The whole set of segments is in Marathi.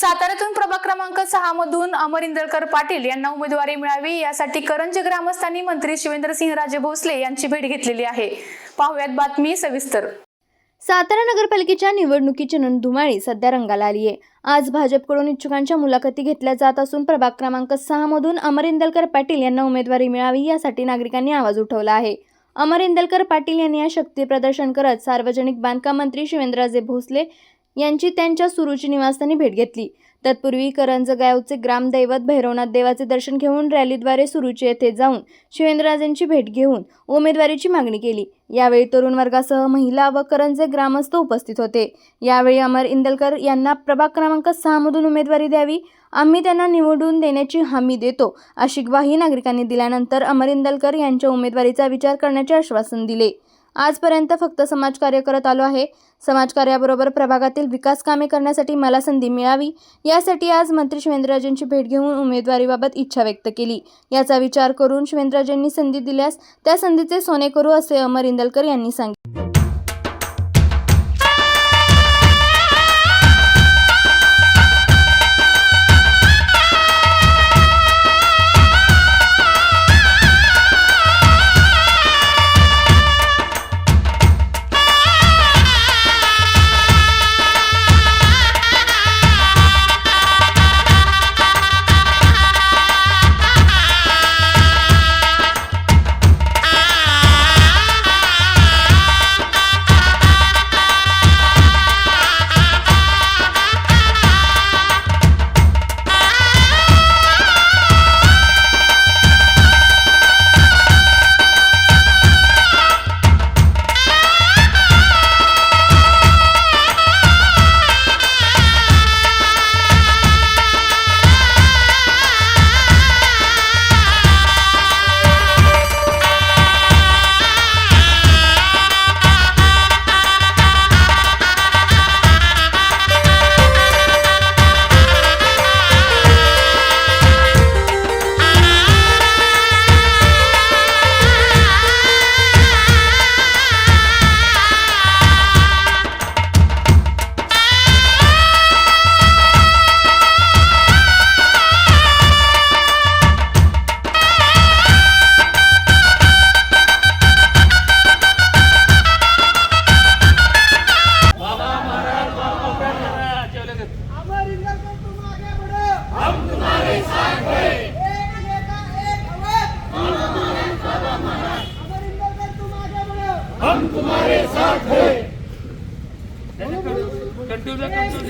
साताऱ्यातून प्रभाग क्रमांक सहा मधून अमर इंदळकर पाटील यांना उमेदवारी मिळावी यासाठी करंज ग्रामस्थांनी मंत्री शिवेंद्रसिंहराजे भोसले यांची भेट घेतलेली आहे. पाहुयात बातमी सविस्तर. सातारा नगरपालिकेच्या निवडणुकीची रणधुमाळी सध्या रंगाला आली आहे. आज भाजपकडून इच्छुकांच्या मुलाखती घेतल्या जात असून प्रभाग क्रमांक सहा मधून अमर इंदलकर पाटील यांना उमेदवारी मिळावी यासाठी नागरिकांनी आवाज उठवला आहे. अमर इंदलकर पाटील यांनी या शक्ती प्रदर्शन करत सार्वजनिक बांधकाम मंत्री शिवेंद्रराजे भोसले यांची त्यांच्या सुरुची निवासस्थानी भेट घेतली. तत्पूर्वी करंज गावचे ग्रामदैवत भैरवनाथ देवाचे दर्शन घेऊन रॅलीद्वारे सुरुची येथे जाऊन शिवेंद्रराजेंची भेट घेऊन उमेदवारीची मागणी केली. यावेळी तरुण वर्गासह महिला व करंजे ग्रामस्थ उपस्थित होते. यावेळी अमर इंदलकर यांना प्रभाग क्रमांक सहामधून उमेदवारी द्यावी आम्ही त्यांना निवडून देण्याची हमी देतो अशी ग्वाही नागरिकांनी दिल्यानंतर अमर इंदलकर यांच्या उमेदवारीचा विचार करण्याचे आश्वासन दिले. आजपर्यंत फक्त समाजकार्य करत आलो आहे. समाजकार्याबरोबर प्रभागातील विकास कामे करण्यासाठी मला संधी मिळावी. यासाठी आज मंत्री शिवेंद्रराजेंची भेट घेऊन उमेदवारीबाबत इच्छा व्यक्त केली. याचा विचार करून शिवेंद्रराजेंनी संधी दिल्यास त्या संधीचे सोने करू असे अमर इंदलकर यांनी सांगितले.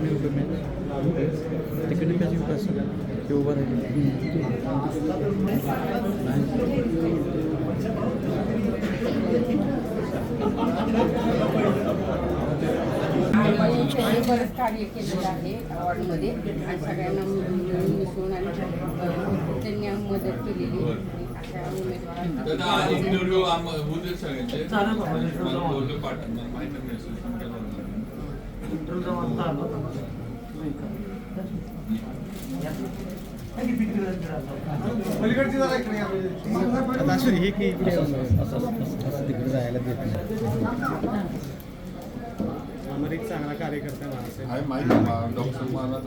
तिकडे उभे तिकडे कशी बस ते उभं बरंच कार्य केलेलं आहे वॉर्डमध्ये आणि सगळ्यांना मिसळून आणि त्यांनी मदत केलेली उमेदवारांना इंटरव्ह्यू आम- होऊ दे सगळ्यांचे मला बोललो पाठव मला माहिती नाही सूचना केलं हे की इकडे तिकडे जायला देत नाही. चांगला कार्यकर्ता माणूस आहे. आहे माहिती डॉक्टर मला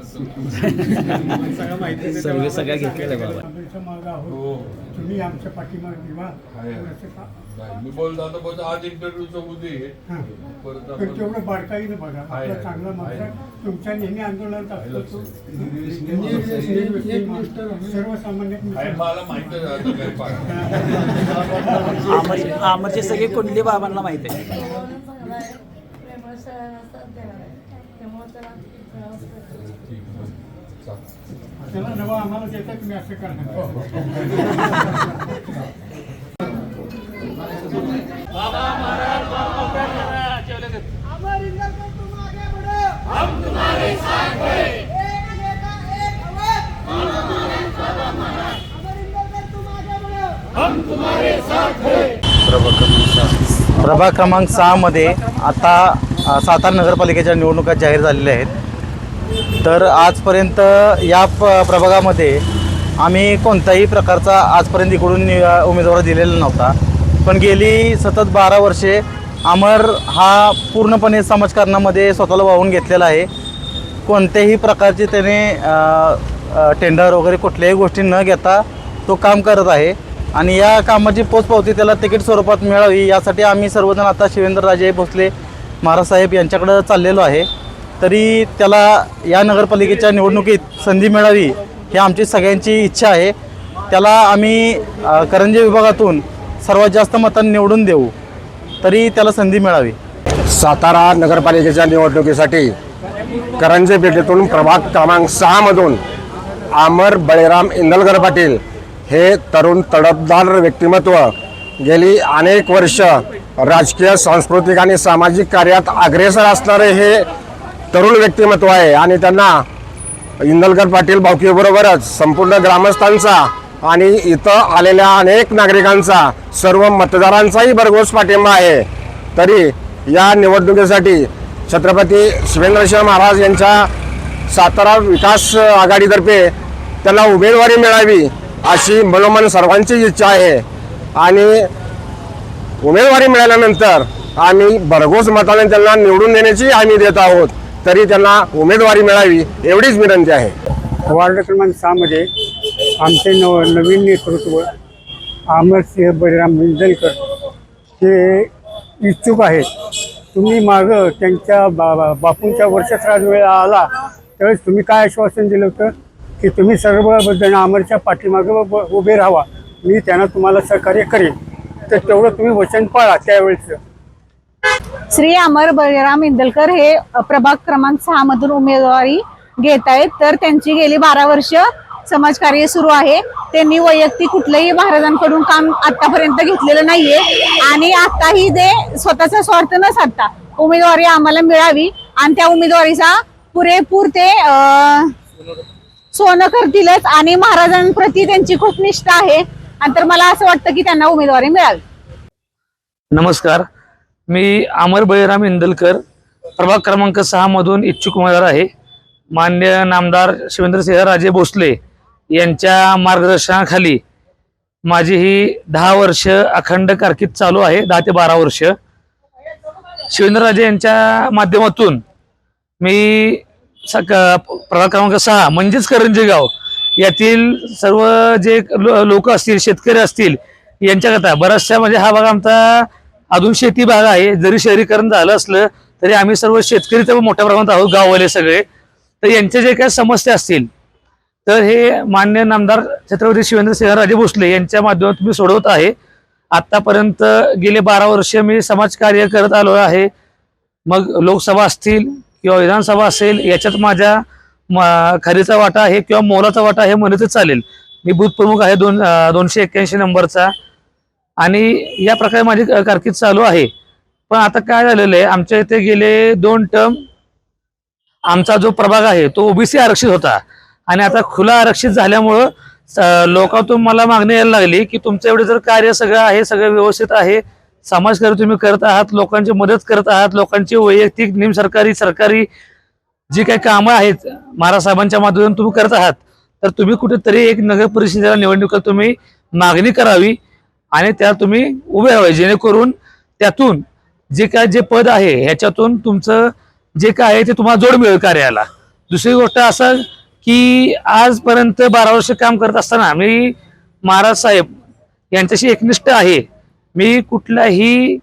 सगळं माहिती सगळं घेतलेलं बाबा. हो. तुम्ही आमच्या पाठीमागे किंवा मी आता आज हां. परत तेवढं बारकाईनं बघा. आपला. चांगला माणूस. तुमच्या नेहमी आंदोलनात असतो सर्वसामान्य मला माहिती आमरचे सगळे कुंडली बाबांना माहिती आहे. त्याला नवा आम्हाला देतात तुम्ही असं करणार प्रभाग क्रमांक सहा मध्ये आता सातारा नगरपालिकेच्या निवडणुका जाहीर झालेल्या आहेत. तर आजपर्यंत या प प्रभागामध्ये आम्ही कोणत्याही प्रकारचा आजपर्यंत इकडून उमेदवार दिलेला नव्हता. पण गेली सतत बारा वर्षे अमर हा पूर्णपणे समाजकारणामध्ये स्वतःला वाहून घेतलेला आहे. कोणत्याही प्रकारचे त्याने टेंडर वगैरे कुठल्याही गोष्टी न घेता तो काम करत आहे. आणि या कामाची पोचपावती त्याला तिकीट स्वरूपात मिळावी यासाठी आम्ही सर्वजण आता शिवेंद्रराजे भोसले महाराज साहेब यांच्याकडं चाललेलो आहे. तरी त्याला या नगरपालिकेच्या निवडणुकीत संधी मिळावी ही आमची सगळ्यांची इच्छा आहे. त्याला आम्ही करंजे विभागातून सर्वात जास्त मतांनी निवडून देऊ. तरी त्याला संधी मिळावी. सातारा नगरपालिकेच्या निवडणुकीसाठी करंजे पेठेतून प्रभाग क्रमांक सहामधून आमर बळीराम इंदलकर पाटील हे तरुण तडपदार व्यक्तिमत्व गेली अनेक वर्ष राजकीय सांस्कृतिक आणि सामाजिक कार्यात अग्रेसर असणारे हे तरुण व्यक्तिमत्व आहे आणि त्यांना इंदलकर पाटील भावकीबरोबरच संपूर्ण ग्रामस्थांचा आणि इथं आलेल्या अनेक नागरिकांचा सर्व मतदारांचाही भरघोस पाठिंबा आहे. तरी या निवडणुकीसाठी छत्रपती शिवेंद्रसिंह महाराज यांच्या सातारा विकास आघाडीतर्फे त्यांना उमेदवारी मिळावी अशी मनोमन सर्वांची इच्छा आहे. आणि उमेदवारी मिळाल्यानंतर आम्ही भरघोस मताने त्यांना निवडून देण्याची आम्ही देत आहोत. तरी त्यांना उमेदवारी मिळावी एवढीच विनंती आहे. वार्ड क्रमांक सहामध्ये आमचे नव नवीन नेतृत्व अमरसिंह बळीराम मिंजलकर हे इच्छुक आहेत. तुम्ही मागं त्यांच्या बा बा- बापूंच्या वर्षश्राज वेळा आला त्यावेळेस तुम्ही काय आश्वासन दिलं होतं? की तुम्ही सर्व जण अमरच्या पाठीमागं ब- उभे राहा मी त्यांना तुम्हाला सहकार्य करेन. तर तेवढं तुम्ही वचन पाळा त्यावेळेचं. श्री अमर बळीराम इंदलकर हे प्रभाग क्रमांक सहा मधून उमेदवारी घेत आहेत. तर त्यांची गेली बारा वर्ष समाजकार्य सुरू आहे. त्यांनी वैयक्तिक कुठलंही महाराजांकडून काम आतापर्यंत घेतलेलं नाहीये. आणि आताही ते स्वतःचा स्वार्थ न साधता उमेदवारी आम्हाला मिळावी आणि त्या उमेदवारीचा पुरेपूर ते सोनं करतीलच. आणि महाराजांप्रती त्यांची खूप निष्ठा आहे. आणि तर मला असं वाटतं की त्यांना उमेदवारी मिळावी नमस्कार. मी अमर बळीराम इंदलकर प्रभाग क्रमांक सहा मधून इच्छुक उमेदवार आहे. मान्य नामदार शिवेंद्रसिंह राजे भोसले यांच्या मार्गदर्शनाखाली माझी ही दहा वर्ष अखंड कारकीर्द चालू आहे दहा ते बारा वर्ष. शिवेंद्रराजे यांच्या माध्यमातून मी सक प्रभाग क्रमांक सहा म्हणजेच करंजे गाव यातील सर्व जे लोक असतील शेतकरी असतील यांच्याकरता बराचशा म्हणजे हा भाग आमचा अजून शेती भाग आहे. जरी शहरीकरण झालं असलं तरी आम्ही सर्व शेतकरी तर मोठ्या प्रमाणात आहोत गाववाले सगळे. तर यांच्या जे काही समस्या असतील तर हे मान्य नामदार छत्रपती शिवेंद्र राजे भोसले यांच्या माध्यमातून मी सोडवत आहे. आतापर्यंत गेले बारा वर्ष मी समाजकार्य करत आलो आहे. मग लोकसभा असतील किंवा विधानसभा असेल याच्यात माझ्या खरीचा वाटा आहे किंवा मोलाचा वाटा आहे म्हणतच चालेल. मी बूथ प्रमुख आहे दोन दोनशे एक्क्याऐंशी नंबरचा. आणि या प्रकारे माझी कारकीर्द चालू आहे. पण आता काय झालेलं आहे आमच्या इथे गेले दोन टर्म आमचा जो प्रभाग आहे तो ओबीसी आरक्षित होता. आणि आता खुला आरक्षित झाल्यामुळं लोकातून लोकांतून मला मागणी यायला लागली की तुमचं एवढं जर कार्य सगळं आहे सगळं व्यवस्थित आहे समाजकार्य तुम्ही करत आहात लोकांची मदत करत आहात लोकांची वैयक्तिक निमसरकारी सरकारी जी काही कामं आहेत महाराज साहेबांच्या माध्यमातून तुम्ही करत आहात तर तुम्ही कुठेतरी एक नगर परिषदेला निवडणुकीत तुम्ही मागणी करावी आणि त्या तुम्ही उभे राहावे जेणेकरून त्यातून जे काय जे पद आहे ह्याच्यातून तुमचं जे काय आहे ते तुम्हाला जोड मिळेल कार्याला. दुसरी गोष्ट असं की आजपर्यंत बारा वर्ष काम करत असताना मी महाराज साहेब यांच्याशी एकनिष्ठ आहे. मी कुठल्याही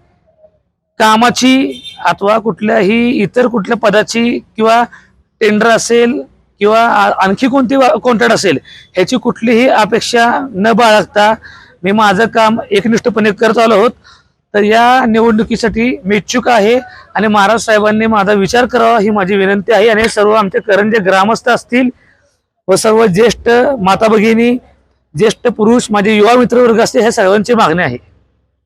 कामाची अथवा कुठल्याही इतर कुठल्या पदाची किंवा टेंडर असेल किंवा आ- आणखी कोणती कॉन्ट्रॅक्ट असेल ह्याची कुठलीही अपेक्षा न बाळगता मी माझं काम एकनिष्ठपणे करत आलो आहोत. तर या निवडणुकीसाठी मी इच्छुक आहे आणि महाराज साहेबांनी माझा विचार करावा ही माझी विनंती आहे आणि सर्व आमचे करंजे ग्रामस्थ असतील व सर्व ज्येष्ठ माता भगिनी ज्येष्ठ पुरुष माझे युवा मित्रवर्ग असतील ह्या सर्वांची मागणी आहे.